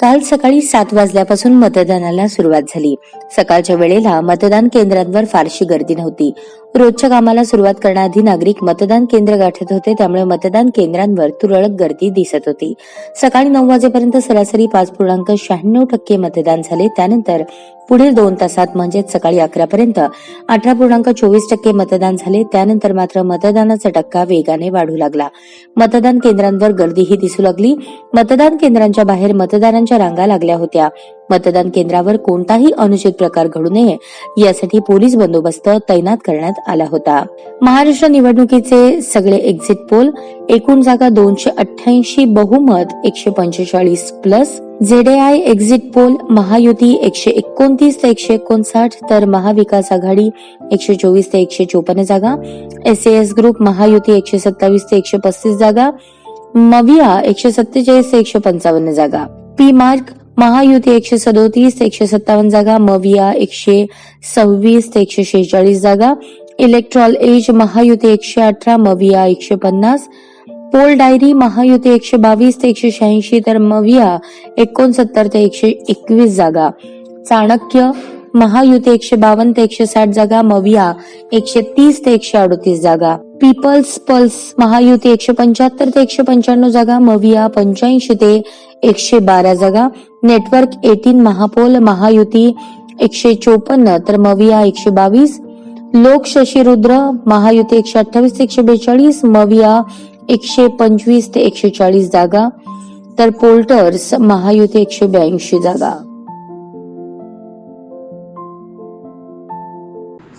काल सकाळी सात वाजल्यापासून मतदानाला सुरुवात झाली. सकाळच्या वेळेला मतदान केंद्रांवर फारशी गर्दी नव्हती. रोजच्या कामाला सुरुवात करण्याआधी नागरिक मतदान केंद्र गाठत होते त्यामुळे मतदान केंद्रांवर तुरळक गर्दी दिसत होती. सकाळी नऊ वाजेपर्यंत सरासरी पाच पूर्णांक शहाण्णव टक्के मतदान झाले. त्यानंतर पुढील दोन तासात म्हणजेच सकाळी अकरापर्यंत अठरा पूर्णांक चोवीस टक्के मतदान झाले. त्यानंतर मात्र मतदानाचा टक्का वेगाने वाढू लागला. मतदान केंद्रांवर गर्दीही दिसू लागली. मतदान केंद्रांच्या बाहेर मतदारांच्या रांगा लागल्या होत्या. मतदान केंद्रावर कोणताही अनुचित प्रकार घडू नये यासाठी पोलीस बंदोबस्त तैनात करण्यात आला होता. महाराष्ट्र निवडणुकीचे सगळे एक्झिट पोल एकूण जागा दोनशे अठ्ठ्याऐंशी बहुमत एकशे पंचेचाळीस प्लस जेडीआय एक्झिट पोल महायुती एकशे एकोणतीस ते एकशे एकोणसाठ तर महाविकास आघाडी एकशे चोवीस ते एकशे चोपन्न जागा. एस एस ग्रुप महायुती एकशे सत्तावीस ते एकशे पस्तीस जागा. मविया एकशे सत्तेचाळीस ते एकशे पंचावन्न जागा. पी मार्क महायुती एकशे सदोतीस ते एकशे सत्तावन्न जागा मविया एकशे सव्वीस ते एकशे शेहेचाळीस जागा इलेक्ट्रॉल एज महायुती एकशे अठरा मविया एकशे पन्नास पोल डायरी महायुती एकशे बावीस ते एकशे शहाऐंशी तर मविया एकोणसत्तर ते एकशे एकवीस जागा. चाणक्य महायुती एकशे बावन्न ते एकशे साठ जागा मविया एकशे तीस ते एकशे अडतीस जागा. पीपल्स पल्स महायुती एकशे पंच्याहत्तर ते एकशे पंच्याण्णव जागा मविया पंच्याऐंशी ते एकशे बारा जागा. नेटवर्क एटीन महापोल महायुती एकशे चोपन्न तर मविया एकशे बावीस लोक शशीरुद्र महायुती एकशे अठ्ठावीस ते एकशे बेचाळीस मविया एकशे पंचवीस ते एकशे चाळीस जागा. तर पोल्टर्स महायुती एकशे ब्याऐंशी जागा.